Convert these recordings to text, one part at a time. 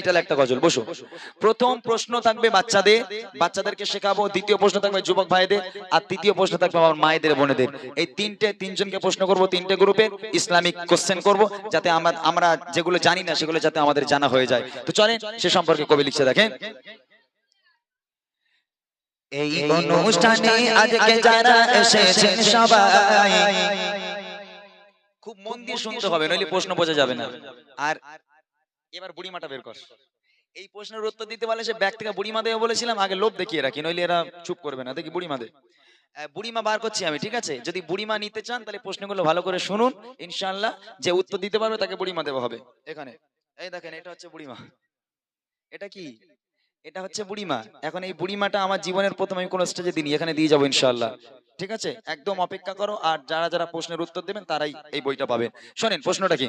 Title একটা গজল বসো। প্রথম প্রশ্ন থাকবে বাচ্চাদের বাচ্চাদেরকে শেখাবো দ্বিতীয় প্রশ্ন থাকবে যুবক ভাইদের আর তৃতীয় প্রশ্ন থাকবে আমার মায়েদের বোনেদের। এই তিনটে তিনজনকে প্রশ্ন করব তিনটে গ্রুপের ইসলামিক কোশ্চেন করব যাতে আমরা আমরা যেগুলো জানি না সেগুলো যাতে আমাদের জানা হয়ে যায়। তো চলেন সে সম্পর্কে কবি লিখছে দেখেন। এই অনুষ্ঠানে আজকে যারা এসেছেন সবাই খুব মন দিয়ে শুনতে হবে নইলে প্রশ্ন বোঝা যাবে না। আর এবার বুড়িমাটা বের কর। এই প্রশ্নের উত্তর দিতে পারলে সে ব্যাগ থেকে বুড়িমা দেবে বলেছিলাম আগে লোভ দেখিয়ে রাখি নইলে এরা চুপ করবে না। দেখি বুড়িমা দে। বুড়িমা বার করছি আমি ঠিক আছে? যদি বুড়িমা নিতে চান তাহলে প্রশ্নগুলো ভালো করে শুনুন ইনশাআল্লাহ। যে উত্তর দিতে পারবে তাকে বুড়িমা দেওয়া হবে। এখানে। এই দেখেন এটা হচ্ছে বুড়িমা এটা কি? এটা হচ্ছে বুড়িমা এখন এই বুড়িমাটা আমার জীবনের প্রথম আমি কোন স্টেজে দিইনি এখানে দিয়ে যাব ইনশাআল্লাহ। ঠিক আছে? একদম অপেক্ষা করো আর যারা যারা প্রশ্নের উত্তর দেবেন তারাই এই বইটা পাবেন। শোনেন প্রশ্নটা কি?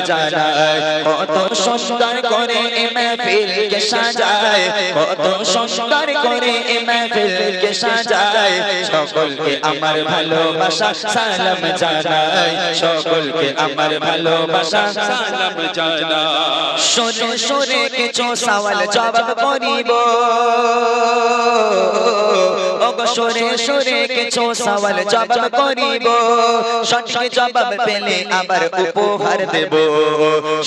সকলকে আমার ভালোবাসা, সালাম জানাই সকলকে আমার ভালোবাসা, সালাম সরে সরে কিছু সওয়াল জবাব করিব। সরে সরে কিছু সওয়াল জবাব করিব। সঠিক জবাব পেলে আবার উপহার দেব।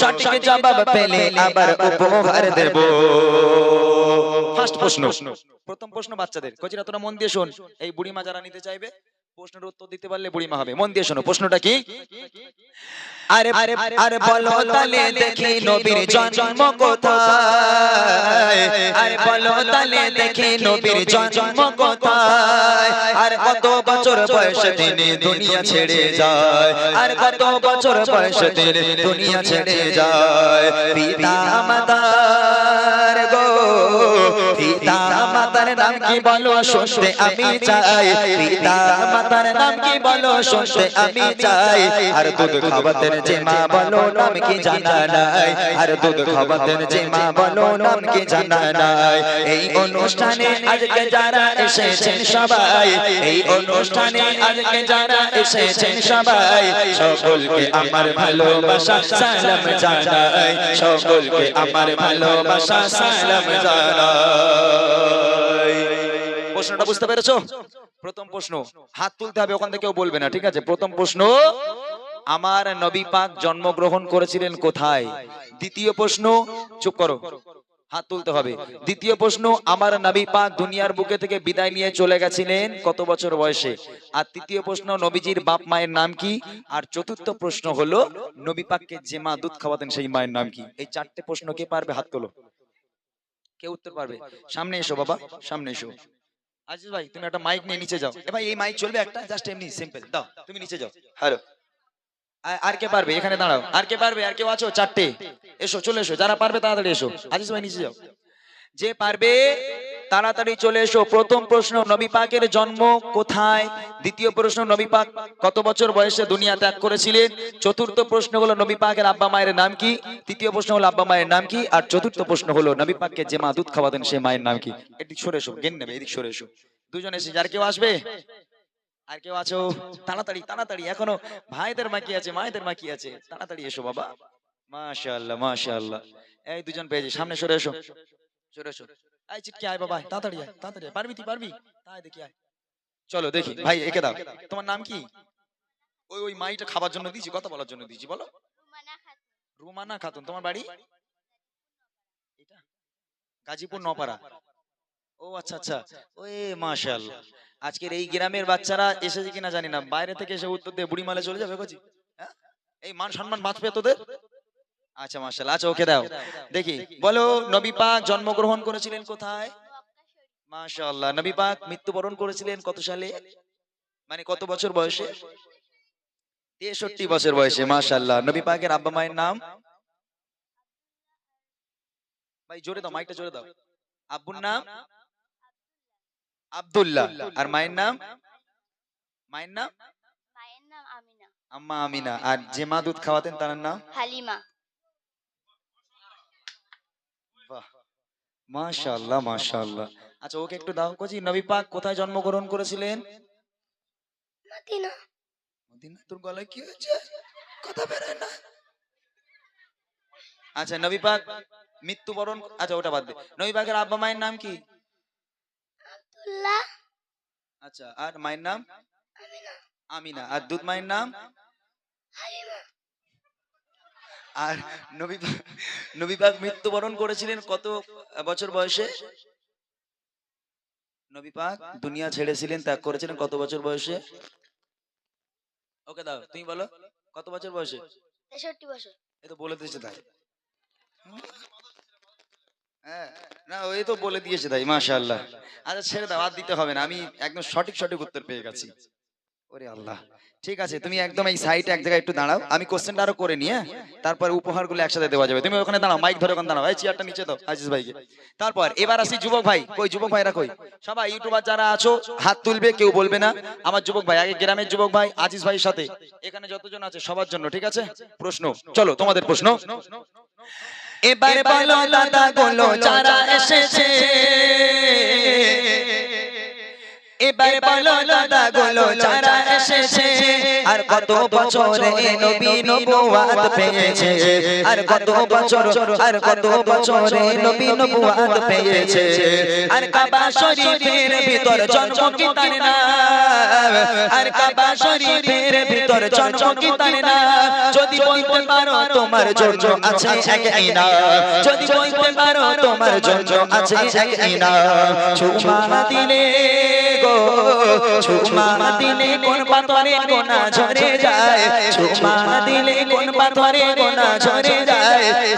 সঠিক জবাব পেলে আবার উপহার দেব। ফার্স্ট প্রশ্ন। প্রথম প্রশ্ন বাচ্চাদের। কচিরা তোরা মন দিয়ে শোন। এই বুড়িমা যারা নিতে চাইবে প্রশ্নের উত্তর দিতে পারলে বুড়িমা হবে। মন দিয়ে শোনো প্রশ্নটা কি? আরে আরে আরে বলো তালে দেখি নবীর জন্ম কোথায়? আরে বলো তালে দেখি নবীর জন্ম কোথায়? আর কত বছর বয়সে তিনি দুনিয়া ছেড়ে যায়? আর কত বছর বয়সে তিনি দুনিয়া ছেড়ে যায়। পিতা মাতার গো পিতা মাতার নাম কি বলো? শুনতে আমি চাই। পিতা মাতার নাম কি বলো? শুনতে আমি চাই। আর দুধ খাওয়াতেন যে মা বলো নাম কি জানা নাই? আর দুধ খাওয়াতেন যে মা বলো নাম কি জানা নাই? এই অনুষ্ঠানে আজকে যারা এসেছেন সবাই এই অনুষ্ঠানে আজকে যারা এসেছেন সবাই সকলকে আমার ভালোবাসা সালাম জানাই। সকলকে আমার ভালোবাসা সালাম জানাই। প্রশ্নটা বুঝতে পেরেছ? প্রথম প্রশ্ন হাত তুলতে হবে ওখান থেকে কেউ বলবে না ঠিক আছে? প্রথম প্রশ্ন আমার নবী পাক জন্মগ্রহণ করেছিলেন কোথায়? দ্বিতীয় প্রশ্ন চুপ করো। হাত তুলতে হবে। দ্বিতীয় প্রশ্ন আমার নবী পাক দুনিয়ার বুকে থেকে বিদায় নিয়ে চলে গেছিলেন কত বছর বয়সে? আর তৃতীয় প্রশ্ন নবীজির বাপ মায়ের নাম কি? আর চতুর্থ প্রশ্ন হলো নবী পাককে যে মা দুধ খাওয়াতেন সেই মায়ের নাম কি? এই চারটে প্রশ্ন কে পারবে? হাত তোলো। কে উত্তর পারবে? সামনে এসো বাবা সামনে এসো। আজিজ ভাই তুমি একটা মাইক নিয়ে নিচে যাও। এ ভাই এই মাইক চলবে একটা? জাস্ট এমনি সিম্পল দাও তুমি নিচে যাও। হ্যালো আর কে পারবে? এখানে দাঁড়াও। আর কে পারবে? আর কেউ আছো? চারটে। এসো চলে এসো। যারা পারবে তাড়াতাড়ি এসো। আজিজ ভাই নিচে যাও। যে পারবে তাড়াতাড়ি চলে এসো। প্রথম প্রশ্ন, নবী পাকের জন্ম কোথায়? দ্বিতীয় প্রশ্ন, নবী পাক কত বছর বয়সে দুনিয়া ত্যাগ করেছিলেন? চতুর্থ প্রশ্ন হলো, নবী পাকের আব্বা মায়ের নাম কি? তৃতীয় প্রশ্ন হলো, আব্বা মায়ের নাম কি? আর চতুর্থ প্রশ্ন হলো, নবী পাককে যে মা দুধ খাওয়াতেন, সে মায়ের নাম কি? এদিক সরে এসো, গেন নেবে এদিক সরে এসো। দুজন এসে, যার কেউ আসবে? আর কেউ আছো? তাড়াতাড়ি তাড়াতাড়ি, এখনও ভাইদের মা কি আছে? মায়েদের মা কি আছে? তাড়াতাড়ি এসো বাবা। মাশাআল্লাহ মাশাআল্লাহ। এই দুজন পেয়েছি, সামনে সরে এসো। সরে এসো। এই চিটকি আয় বাবা তাড়াতাড়ি আয় তাড়াতাড়ি পারবি তুই পারবি? তাই দেখি আয়। চলো দেখি ভাই একে দাও। তোমার নাম কি? ওই ওই মাইটা খাবার জন্য দিয়েছি কথা বলার জন্য দিয়েছি বলো। রুমানা খাতুন। তোমার বাড়ি? এটা? গাজীপুর নপাড়া ও আচ্ছা আচ্ছা। ওই মাশাআল্লাহ আজকের এই গ্রামের বাচ্চারা এসেছে কিনা জানি না। বাইরে থেকে এসে উত্তর দিয়ে বুড়ি মালে চলে যাবে কচি। হ্যাঁ? এই মান সম্মান বাঁচবে তোদের? আচ্ছা মাশাআল্লাহ। আচ্ছা ওকে দাও। দেখি। বলো নবী পাক জন্মগ্রহণ করেছিলেন কোথায়? মক্কা নবী পাক মৃত্যুবরণ করেছিলেন কত সালে? মানে কত বছর বয়সে? তেষট্টি বছর বয়সে মাশাআল্লাহ। নবী পাকের আব্বা মায়ের নাম? ভাই জোরে দাও মাইকটা জোরে দাও। আব্বুর নাম? আব্দুল্লাহ। আর মায়ের নাম? মায়ের নাম? আম্মা আমিনা। আর যে মা দুধ খাওয়াতেন তার নাম? হালিমা। মাশাআল্লাহ মাশাআল্লাহ আচ্ছা ওকে একটু দাও কোচি নবী পাক কোথায় জন্মগ্রহণ করেছিলেন? মদিনা। মদিনা? তোর গলায় কি হয়েছে? কথা বেরোয় না। আচ্ছা নবী পাক মৃত্যুবরণ আচ্ছা ওটা বাদ দে। নবী পাকের আব্বা মায়ের নাম কি? আব্দুল্লাহ। আচ্ছা আর মায়ের নাম? আমিনা। আমিনা। আর দুধ মায়ের নাম? হালিমা। আর নবী পাক নবী পাক মৃত্যুবরণ করেছিলেন কত বছর বয়সে? নবী পাক দুনিয়া ছেড়েছিলেন ত্যাগ করেছিলেন কত বছর বয়সে? ওকে দাও তুমি বলো কত বছর বয়সে? তেষট্টি বছর। এ তো বলে দিয়েছে তাই। হ্যাঁ না ওই তো বলে দিয়েছে তাই মাশাআল্লাহ। আচ্ছা ছেড়ে দাও আর দিতে হবে না আমি একদম সঠিক সঠিক উত্তর পেয়ে গেছি। ওরে আল্লাহ। ঠিক আছে তুমি একদম এই সাইডে এক জায়গায় একটু দাঁড়াও আমি কোশ্চেনটা আরও করে নিয়ে তারপর উপহারগুলো একসাথে দেওয়া যাবে। তুমি ওখানে দাঁড়াও মাইক ধরে ওখানে দাঁড়াও এই চেয়ারটা নিচে দাও আজিজ ভাইকে। তারপর এবার আসি যুবক ভাই কই যুবক ভাইরা কই? সবাই ইউটিউবার যারা আছো হাত তুলবে কেউ বলবে না। আমার যুবক ভাই আগে গ্রামের যুবক ভাই আজিজ ভাইয়ের সাথে। এখানে যতজন আছে সবার জন্য ঠিক আছে? প্রশ্ন চলো তোমাদের প্রশ্ন। এবার বলো দাদা বলো যারা এসেছে। এবার বলো দাদা বলো যারা এসেছে। আর কত বছরে নবী নবুয়াত পেয়েছে। আর কত বছর আর কত বছরে নবী নবুয়াত পেয়েছে। আর কাবা শরীফের ভিতর জন্ম কি তার নাম? আর কাবা শরীফের ভিতর জন্ম কি তার নাম? যদি বলতে পারো তোমার জন্য আছে এক ইনা। যদি বলতে পারো তোমার জন্য আছে এক ইনা। চুমা দিলে চুমা দিলে কোন পাথরে গোনা ঝরে যায়? ছুমা দিলে কোন পাথরে গোনা ঝরে যায়?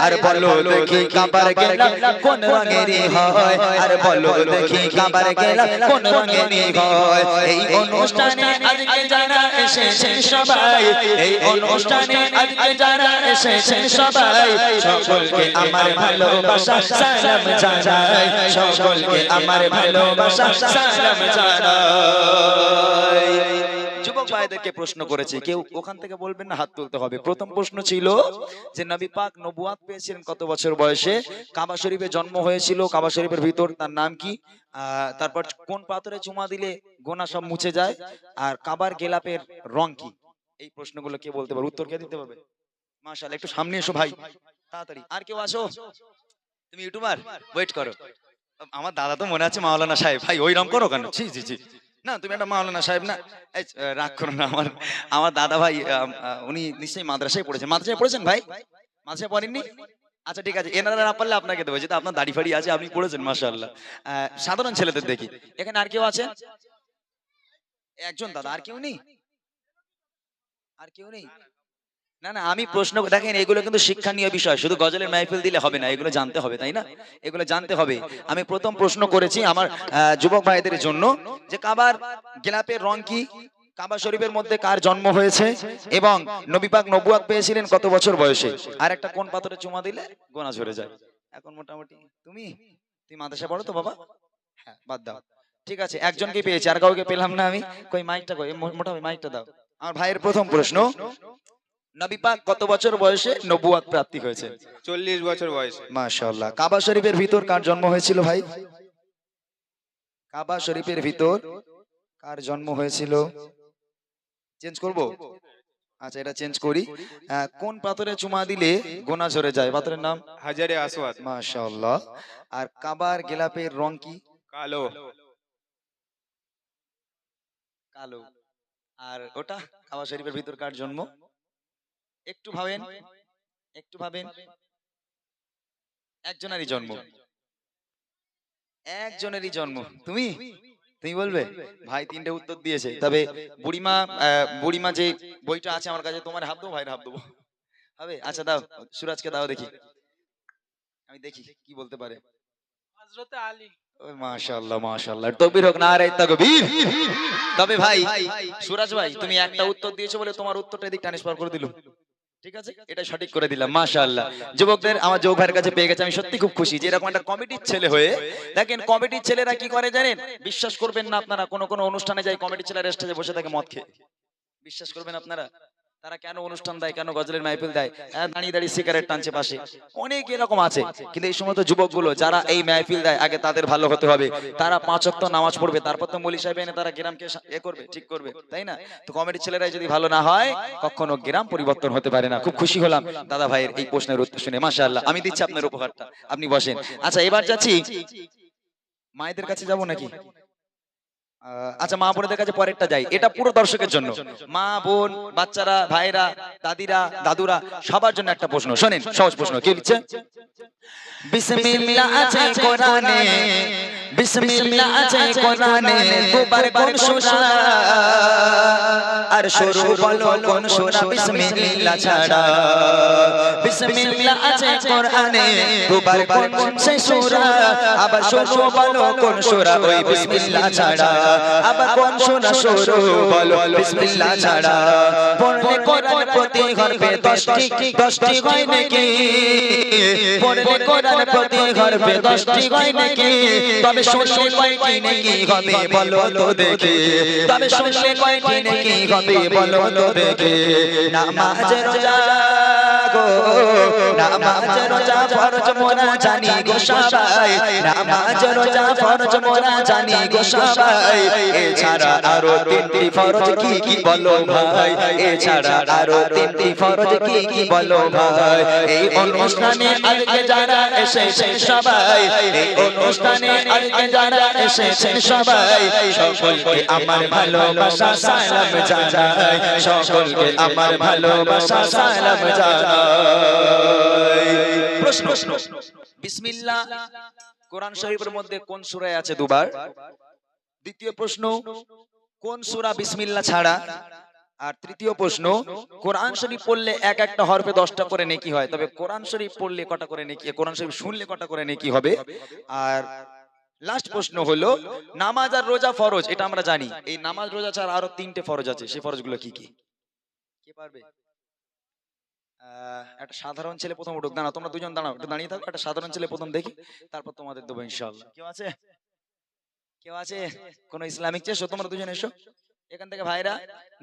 আর বলো দেখি কাবার গেলাম কোন রঙেরই হয়? আর বলো দেখি কাবার গেলাম কোন রঙেরই হয়? এই অনুষ্ঠানে আজকে যারা এসেছেন সবাই এই অনুষ্ঠানে আজকে যারা এসেছেন সবাই সকলকে আমার ভালোবাসা সালাম জানাই সকলকে আমার ভালোবাসা সালাম জানাই। যুবক ভাইদেরকে প্রশ্ন করেছে, কেউ ওখান থেকে বলবেন না, হাত তুলতে হবে। প্রথম প্রশ্ন ছিল যে নবী পাক নবুয়াত পেয়েছিলেন কত বছর বয়সে? কাবা শরীফে জন্ম হয়েছিল, কাবা শরীফের ভিতর তার নাম কি? তারপর কোন পাথরে চুমা দিলে গোনা সব মুছে যায়? আর কাবার গেলাপের রং কি? এই প্রশ্নগুলো কে বলতে পারবে? উত্তর কে দিতে পারবে? মাশাআল্লাহ, একটু সামনে এসো ভাই। তাড়াতাড়ি। আর কেউ আসো? তুমি ইউটিউবার? ওয়েট করো। আমার দাদা তো মনে আছে মাওলানা সাহেব। ভাই, ওই রং করো কেন? জি জি জি না, তুমি একটা মাওলানা সাহেব না? রাগ করো না আমার। আমার দাদা ভাই উনি নিশ্চয়ই মাদ্রাসায় পড়েছেন। মাদ্রাসায় পড়েছেন ভাই? মাদ্রাসায় পড়েননি? আচ্ছা ঠিক আছে। এনারা না পারলে আপনাকে দেবো। যেটা আপনার দাড়ি ফাড়ি আছে, আপনি পড়েছেন মাসাল্লাহ সাধারণ ছেলেদের দেখি। এখানে আর কেউ আছে? একজন দাদা, আর কেউ নেই? আর কেউ নেই? না না, আমি প্রশ্ন দেখেন, এগুলো কিন্তু শিক্ষণীয় বিষয়। শুধু গজলের মাহফিল দিলে হবে না, এগুলো জানতে হবে, তাই না? এগুলো জানতে হবে। আমি প্রথম প্রশ্ন করেছি আমার যুবক ভাইদের জন্য যে কাবার গেলাপের রং কি? কাবা শরীফের মধ্যে কার জন্ম হয়েছে? এবং নবী পাক নবুয়াত পেয়েছিলেন কত বছর বয়সে? আর একটা কোন পাথরে চুমা দিলে গোনা ঝরে যায়। এখন মোটামুটি, তুমি? তুমি মাদ্রাসা পড়ো তো, বাবা? হ্যাঁ বাদ দাও। ঠিক আছে একজনকে পেয়েছি, আর কাউকে পেলাম না আমি। কই মাইকটা কই? মোটামুটি মাইকটা দাও। আমার ভাইয়ের প্রথম প্রশ্ন নবী পাক কত বছর বয়সে নবুয়াত প্রাপ্তি হয়েছে চল্লিশ বছর বয়সে। মাশাআল্লাহ। কাবা শরীফের ভিতর কার জন্ম হয়েছিল ভাই? কাবা শরীফের ভিতর কার জন্ম হয়েছিল? চেঞ্জ করব? আচ্ছা এটা চেঞ্জ করি। কোন পাথরে চুমা দিলে গোনা ঝরে যায়? পাথরের নাম? হাজারে আসওয়াদ। মাশাআল্লাহ। আর কাবার গেলাপের রং কি? কালো। কালো। আর ওটা? কাবা শরীফের ভিতর কার জন্ম? একটু ভাবেন একটু ভাবেন। একজনেরই জন্ম। একজনেরই জন্ম। তুমি? তুমি বলবে? ভাই তিনটে উত্তর দিয়েছে। তবে বুড়িমা বুড়িমা যে বইটা আছে আমার কাছে তোমার হাত দেবো ভাইয়ের হাত দেবো। হবে? আচ্ছা দাও। সুরাজকে দাও দেখি। আমি দেখি কি বলতে পারে। হজরতে আলী। মাশাআল্লাহ মাশাআল্লাহ। তকবীর হোক নারে তাকবীর। তবে ভাই সুরাজ ভাই তুমি একটা উত্তর দিয়েছ বলে তোমার উত্তরটা এদিক ট্রান্সফার করে দিলুম ঠিক আছে? এটা সঠিক করে দিলাম মাশাআল্লাহ। যুবকদের আমার যুবক ভাইয়ের কাছে পেয়ে গেছে আমি সত্যি খুব খুশি যে এরকম একটা কমিটির ছেলে হয়ে দেখেন কমিটির ছেলেরা কি করে জানেন? বিশ্বাস করবেন না আপনারা কোনো কোনো অনুষ্ঠানে যায় কমিটির ছেলেরা স্টেজে বসে থাকে মদ খেয়ে। বিশ্বাস করবেন আপনারা? তারা কেন অনুষ্ঠান দেয় কেন গজলের মাহফিল দেয়? হ্যাঁ, দাঁড়িয়ে দাঁড়িয়ে সিগারেট টানছে পাশে। অনেক এরকম আছে। কিন্তু এই সমস্ত যুবকগুলো যারা এই মাহফিল দেয় আগে তাদের ভালো হতে হবে। তারা পাঁচ অক্ত নামাজ পড়বে তারপর তো মলি সাহেব এনে তারা গ্রামকে এ করবে ঠিক করবে তাই না? তো কমিটির ছেলেরাই যদি ভালো না হয় কখনো গ্রাম পরিবর্তন হতে পারে না। খুব খুশি হলাম। দাদা ভাইয়ের এই প্রশ্নের উত্তর শুনে। মাশাআল্লাহ আমি দিচ্ছি আপনার উপহারটা। আপনি বসেন। আচ্ছা এবার যাচ্ছি। মায়েদের কাছে যাব নাকি? আচ্ছা মা বোনদের কাছে পরেরটা যাই। এটা পুরো দর্শকের জন্য। মা বোন বাচ্চারা ভাইরা দাদিরা দাদুরা সবার জন্য একটা প্রশ্ন। শোনেন সহজ প্রশ্ন। কি লিখছে? বিসমিল্লাহ আছে কোরআনে। বিসমিল্লাহ আছে কোরআনে। দুবার কোন আর শুরু বলো কোন সূরা বিসমিল্লাহ ছাড়া। বিসমিল্লাহ আছে কোরআনে। দুবার কোন সে সূরা আবার শুরু বলো কোন সূরা ওই বিসমিল্লাহ ছাড়া। আবার কোন সূরা শুরু বলো বিসমিল্লাহ ছাড়া পড়লে কোরআন প্রতি গর্বে দশটি দশটি হয় নাকি পড়লে কোরআন প্রতি গর্বে দশটি হয় নাকি তবে শুনলে কয়টি নাকি হবে বলো তো দেখি তবে শুনলে কয়টি নাকি হবে বলো তো দেখি নামাজ রোজা গো নামাজ রোজা ফরজ মোরা জানি গো সবাই নামাজ রোজা ফরজ মোরা জানি গো সবাই এছাড়া আরও তিনটি ফরজ কি কি বলো ভাই? এছাড়া আরও তিনটি ফরজ কি কি বলো ভাই? এই অনুষ্ঠানে আজকে যারা এসেছেন সবাই, এই অনুষ্ঠানে আজকে যারা এসেছেন সবাই, সকলকে আমার ভালোবাসা সালাম জানাই। সকলকে আমার ভালোবাসা সালাম জানাই। প্রশ্ন বিসমিল্লাহ। কোরআন শরীফের মধ্যে কোন সূরায় আছে দুবার? দ্বিতীয় প্রশ্ন, কোন সূরা বিসমিল্লাহ ছাড়া? আর তৃতীয় প্রশ্ন, কোরআন শরীফ পড়লে এক একটা হরফে দশটা করে নেকি হয়, তবে কোরআন শরীফ পড়লে কটা করে নেকি কোরআন শরীফ শুনলে কটা করে নেকি হবে? আর লাস্ট প্রশ্ন হলো, নামাজ আর রোজা ফরজ, এটা আমরা জানি, এই নামাজ রোজা ছাড়া আরও তিনটে ফরজ আছে সেই ফরজগুলো কি কি? কে পারবে? একটা সাধারণ ছেলে প্রথম উঠুক, দাঁড়াও, তোমরা দুজন দাঁড়াও, একটু দাঁড়িয়ে থাকো, একটা সাধারণ ছেলে প্রথম দেখি, তারপর তোমাদের দেবো ইনশাআল্লাহ, কেউ আছে? কেউ আছে? কোন ইসলামিক চেষ্টা? তোমরা দুজন এসো। এখান থেকে ভাইরা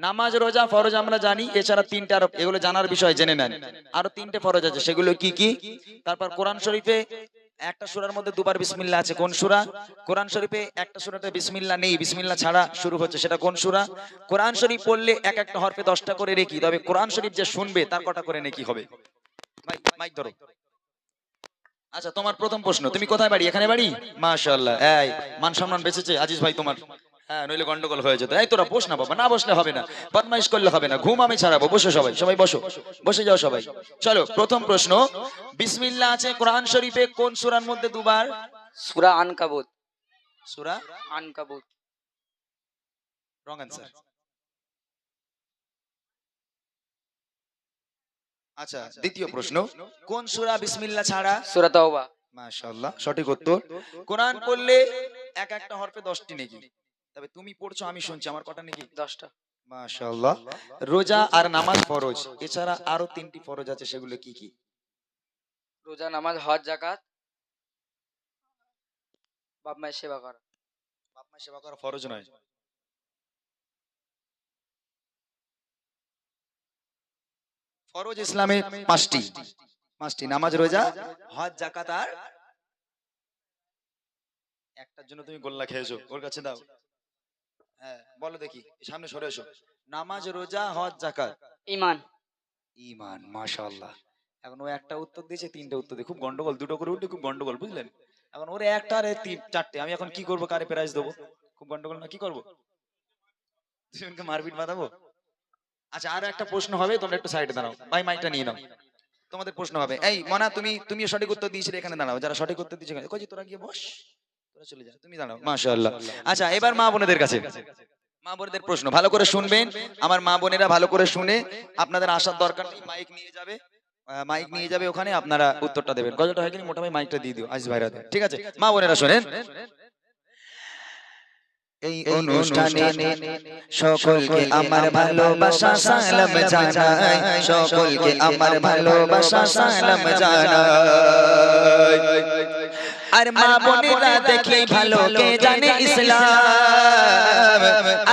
নামাজ রোজা ফরজ আমরা জানি এছাড়া তিনটে আরও এগুলো জানার বিষয় জেনে নেন। আরও তিনটে ফরজ আছে সেগুলো কি কি? তারপর কোরআন শরীফে একটা সুরার মধ্যে দুবার বিসমিল্লাহ আছে। কোন সুরা? কোরআন শরীফে একটা সূরাতে বিসমিল্লাহ নেই বিসমিল্লা ছাড়া শুরু হচ্ছে সেটা কোন সুরা? কোরআন শরীফ পড়লে এক একটা হরফে দশটা করে রেখি তবে কোরআন শরীফ যে শুনবে তার কটা করে নেকি হবে? মাইক ধরো। আচ্ছা তোমার প্রথম প্রশ্ন তুমি কোথায় বাড়ি? এখানে বাড়ি? মাশাআল্লাহ এই মান সম্মান বেঁচেছে? আজিজ ভাই তোমার? হ্যাঁ নইলে গন্ডগোল হয়ে যেত। এই তোরা বস না বাবা না বসলে হবে না। বদমাইশ করলে হবে না। ঘুম আমি ছাড়াবো বসো সবাই সবাই বসো। বসে যাও সবাই। চলো প্রথম প্রশ্ন। বিসমিল্লাহ আছে কোরআন শরীফে কোন সূরার মধ্যে দুবার? সুরা আনকাবুত। সূরা? আনকাবুত। রং অ্যান্সার আচ্ছা দ্বিতীয় প্রশ্ন কোন সূরা বিসমিল্লাহ ছাড়া? সুরা তাওবা। মাশাআল্লাহ সঠিক উত্তর কোরআন পড়লে এক একটা হরফে দশটি নেকি। তবে তুমি পড়ছো আমি শুনছি আমার কটা নেকি? দশটা। মাশাআল্লাহ রোজা আর নামাজ ফরজ এছাড়া আরও তিনটি ফরজ আছে সেগুলো কি কি? রোজা নামাজ হজ জাকাত বাপ মায়ের সেবা করা। বাপ মা সেবা করা ফরজ নয়। ফরজ ইসলামে পাঁচটি। পাঁচটি। নামাজ রোজা হজ জাকাত আর একটার জন্য তুমি গোল্লা খেয়েছো। ওর কাছে দাও। হ্যাঁ বলো দেখি। সামনে সরে এসো। নামাজ রোজা হজ জাকাত ইমান ইমান মাশাআল্লাহ। এখন ও একটা উত্তর দিয়েছে তিনটা উত্তর দিয়ে। খুব গন্ডগোল দুটো করে উঠলে খুব গন্ডগোল বুঝলেন? এখন ওরে একটা আর তিন চারটে। আমি এখন কি করব? কারে প্রাইজ দেবো? খুব গন্ডগোল না? কি করব? দুজনকে মারপিট বাঁধাবো? আচ্ছা আরও একটা প্রশ্ন হবে, তোমরা একটু সাইডে দাঁড়াও। ভাই মাইকটা নিয়ে নাও। তোমাদের প্রশ্ন হবে, এই, মনা, তুমি তুমি সঠিক উত্তর দিয়েছিলে, এখানে দাঁড়াও। যারা সঠিক উত্তর দিয়েছে কই তোরা গিয়ে বস। তোরা চলে যা, তুমি দাঁড়াও। মাশাআল্লাহ। আচ্ছা এবার মা বোনেদের কাছে। মা বোনেদের প্রশ্ন, ভালো করে শুনবেন? আমার মা বোনেরা ভালো করে শুনে, আপনাদের আসার দরকার নেই মাইক নিয়ে যাবে। মাইক নিয়ে যাবে ওখানে, আপনারা উত্তরটা দেবেন। গজলটা হয় কিনা মোটামুটি মাইকটা দিয়ে দিও, আজ ভাইরা ঠিক আছে? মা বোনেরা শোনেন। এই অনুষ্ঠানে সকলকে আমার ভালোবাসা সালাম জানাই। সকলকে আমার ভালোবাসা সালাম জানাই। আর মা বোনেরা দেখি ভালো কে জানে ইসলাম।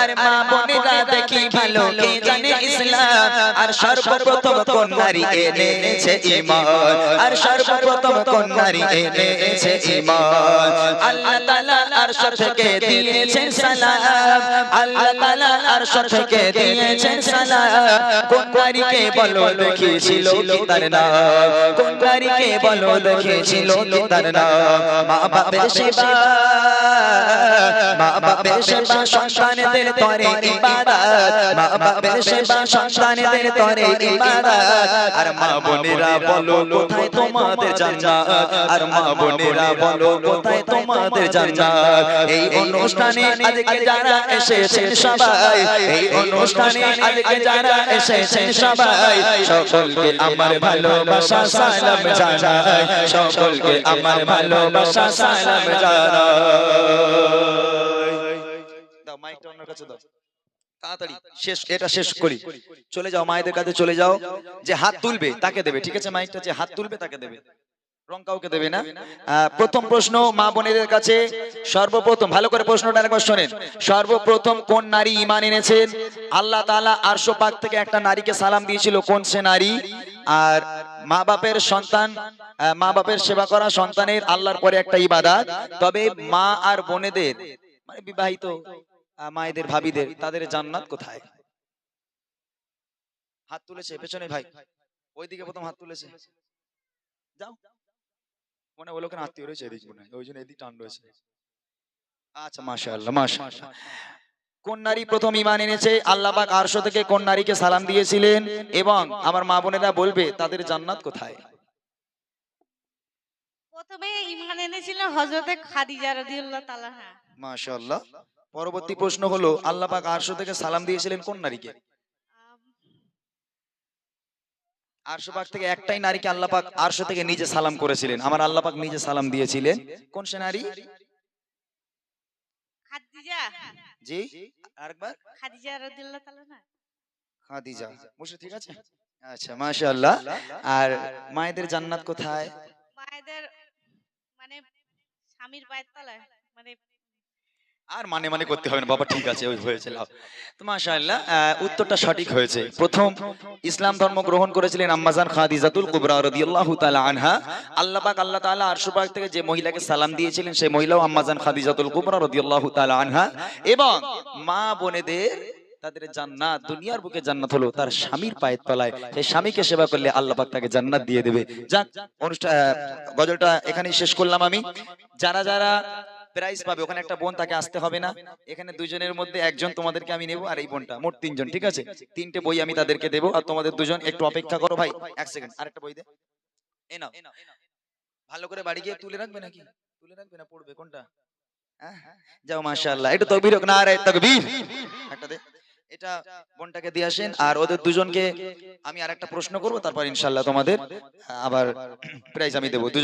আর মা বোনেরা দেখি ভালো কে জানে ইসলাম। আর সর্বপ্রথম কোন নারী এনেছে ঈমান আর সর্বপ্রথম কোন নারী এনেছে ঈমান আল্লাহ তাআলা আরশ থেকে দিয়েছেন সালাম। আল্লাহ তাআলা আরশ থেকে দিয়েছেন সালাম। কোন নারীকে বলো দেখিয়েছিল কি তার নাম। কোন নারীকে বলো দেখিয়েছিল কি তার নাম। মা বাপের সেবা। মা বাপের সেবা সন্তানদের তরে ইবাদত। মা বাপের সেবা সন্তানদের তরে ইবাদত আর মা বোনেরা বলো কোথায় তোমাদের জান্নাত? আর মা বোনেরা বলো কোথায় তোমাদের জান্নাত? এই অনুষ্ঠানে আজকে যারা এসেছেন সবাই এই অনুষ্ঠানে আজকে যারা এসেছেন সবাই সকলকে আমার ভালোবাসা সালাম জানাই। সকলকে আমার ভালোবাসা সালাম জানাই। মাইকটা ওনার কাছে দাও। তাড়াতাড়ি শেষ এটা শেষ করি। চলে যাও মায়েদের কাছে চলে যাও যে হাত তুলবে তাকে দেবে ঠিক আছে মাইকটা যে হাত তুলবে তাকে দেবে। রং কাউকে দেবে না? প্রথম প্রশ্ন মা বোনেদের কাছে সর্বপ্রথম ভালো করে প্রশ্নটা একবার শোনেন। সর্বপ্রথম কোন নারী ইমান এনেছেন? আল্লাহ তাআলা আরশ পাক থেকে একটা নারীকে সালাম দিয়েছিল কোন সে নারী? আর মা বাপের সন্তান মা বাপের সেবা করা সন্তানের আল্লাহর পরে একটা ইবাদত। তবে মা আর বোনেদের মানে বিবাহিত মায়েদের ভাবিদের তাদের জান্নাত কোথায়? হাত তুলেছে পেছনে ভাই। ওইদিকে প্রথম হাত তুলেছে। যাও। মনে হলো কেন আত্মীয় রয়েছে এদিক মনে ওই জন্য এদিক টান রয়েছে। আচ্ছা মাশাআল্লাহ মাশাআল্লাহ কোন নারী প্রথম ইমান এনেছে? আল্লাহ পাক আরশ থেকে কোন নারীকে সালাম দিয়েছিলেন? এবং আমার মা বোনেরা বলবে তাদের জান্নাত কোথায়? প্রথমে ইমান এনেছিলেন হজরতে খাদিজা রাদিয়াল্লাহু তাআলা মাশাআল্লাহ। পরবর্তী প্রশ্ন হলো আল্লাহ পাক আরশ থেকে সালাম দিয়েছিলেন কোন নারীকে? আরশ পাক থেকে একটাই নারীকে আল্লাহ পাক আরশ থেকে নিজে সালাম করেছিলেন। আমার আল্লাহ পাক নিজে সালাম দিয়েছিলেন। কোন সে নারী? খাদিজা। জি আরেকবার। খাদিজা রাদিয়াল্লাহু তাআলা না? খাদিজা। বসে ঠিক আছে? আচ্ছা মাশাআল্লাহ। আর মায়েদের জান্নাত কোথায়? মায়েদের মানে স্বামীর পায়ের তলায় মানে আর মানে মানে করতে হবে না। বাবা, ঠিক আছে, ওই হয়েছে লাভ। তো মাশাআল্লাহ উত্তরটা সঠিক হয়েছে। প্রথম, ইসলাম ধর্ম গ্রহণ করেছিলেন আম্মাজান খাদিজাতুল কুবরা রাদিয়াল্লাহু তাআলা আনহা। আল্লাহ পাক আল্লাহ তাআলা আরশ পাক থেকে যে মহিলাকে সালাম দিয়েছিলেন, সেই মহিলাও আম্মাজান খাদিজাতুল কুবরা রাদিয়াল্লাহু তাআলা আনহা। এবং মা বোনেদের, তাদের জান্নাত, দুনিয়ার বুকে জান্নাত হলো তার স্বামীর পায়ের তলায়। সেই স্বামীকে সেবা করলে আল্লাহ পাক তাকে জান্নাত দিয়ে দেবে। যাক অনুষ্ঠান গজলটা এখানেই শেষ করলাম আমি। যারা যারা প্রাইজ পাবে, ওখানে একটা বোন তাকে আসতে হবে না। এখানে দুজনের মধ্যে একজন তোমাদেরকে আমি নেব আর এই বোনটা, মোট তিনজন, ঠিক আছে? তিনটে বই আমি তাদেরকে দেবো আর তোমাদের দুজন একটু অপেক্ষা করো ভাই, এক সেকেন্ড, আরেকটা বই দে। এ নাও। ভালো করে বাড়ি গিয়ে তুলে রাখবে নাকি? তুলে রাখবে না, পড়বে, কোনটা? যাও, মাশাআল্লাহ একটু তকবীর হোক না তকবীর। একটা দে। এটা বোনটাকে দিয়ে আসেন, আর ওদের দুজনকে আমি আরেকটা প্রশ্ন করব, তারপর ইনশাআল্লাহ তোমাদের আবার প্রাইজ আমি দেবো।